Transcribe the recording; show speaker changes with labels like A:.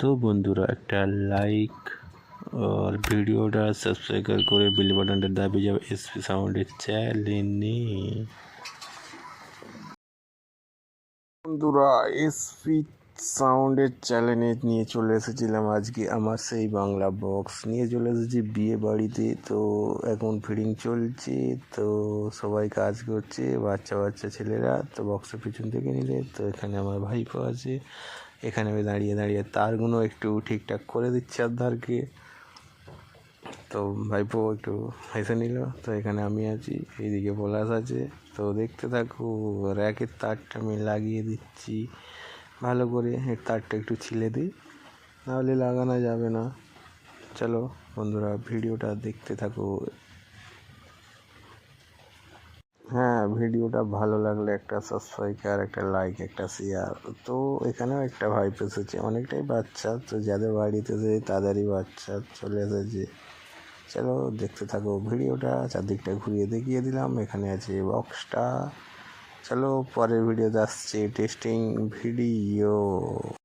A: তো বন্ধুরা, একটা লাইক আর ভিডিওটা সাবস্ক্রাইব করে বেল বাটনটা দাবি যাবে এসপি সাউন্ডের চ্যালেঞ্জে বন্ধুরা এসপি সাউন্ডের চ্যানেলে নিয়ে চলে এসেছিলাম আজকে আমার সেই বাংলা বক্স নিয়ে চলে এসেছি বিয়ে বাড়িতে। তো এখন ফিডিং চলছে, তো সবাই কাজ করছে, বাচ্চা বাচ্চা ছেলেরা, তো বক্সের পিছন থেকে নিলে, তো এখানে আমার ভাইপো আছে। এখানে আমি দাঁড়িয়ে দাঁড়িয়ে তারগুলো একটু ঠিকঠাক করে দিচ্ছি আধারকে তো ভাইপো একটু হেসে নিল, তো এখানে আমি আছি, এইদিকে পলাশ আছে। তো দেখতে থাকো, র্যাকের তারটা আমি লাগিয়ে দিচ্ছি। ভালো করে এর তারটা একটু ছিলে দিই। নাহলে লাগানো যাবে না। চলো বন্ধুরা, ভিডিওটা দেখতে থাকো। হ্যাঁ ভিডিওটা ভালো লাগলে একটা সাবস্ক্রাইব আর একটা লাইক একটা শেয়ার তো এখানেও একটা ভাইপ এসেছে। অনেকটাই বাচ্চা, তো যাদের বাড়িতে যে তাদেরই বাচ্চা চলে এসেছে। চলো দেখতে থাকো। ভিডিওটা চারদিকটা ঘুরিয়ে দেখিয়ে দিলাম। এখানে আছে বক্সটা চলো পরের ভিডিওতে আসছে টেস্টিং ভিডিও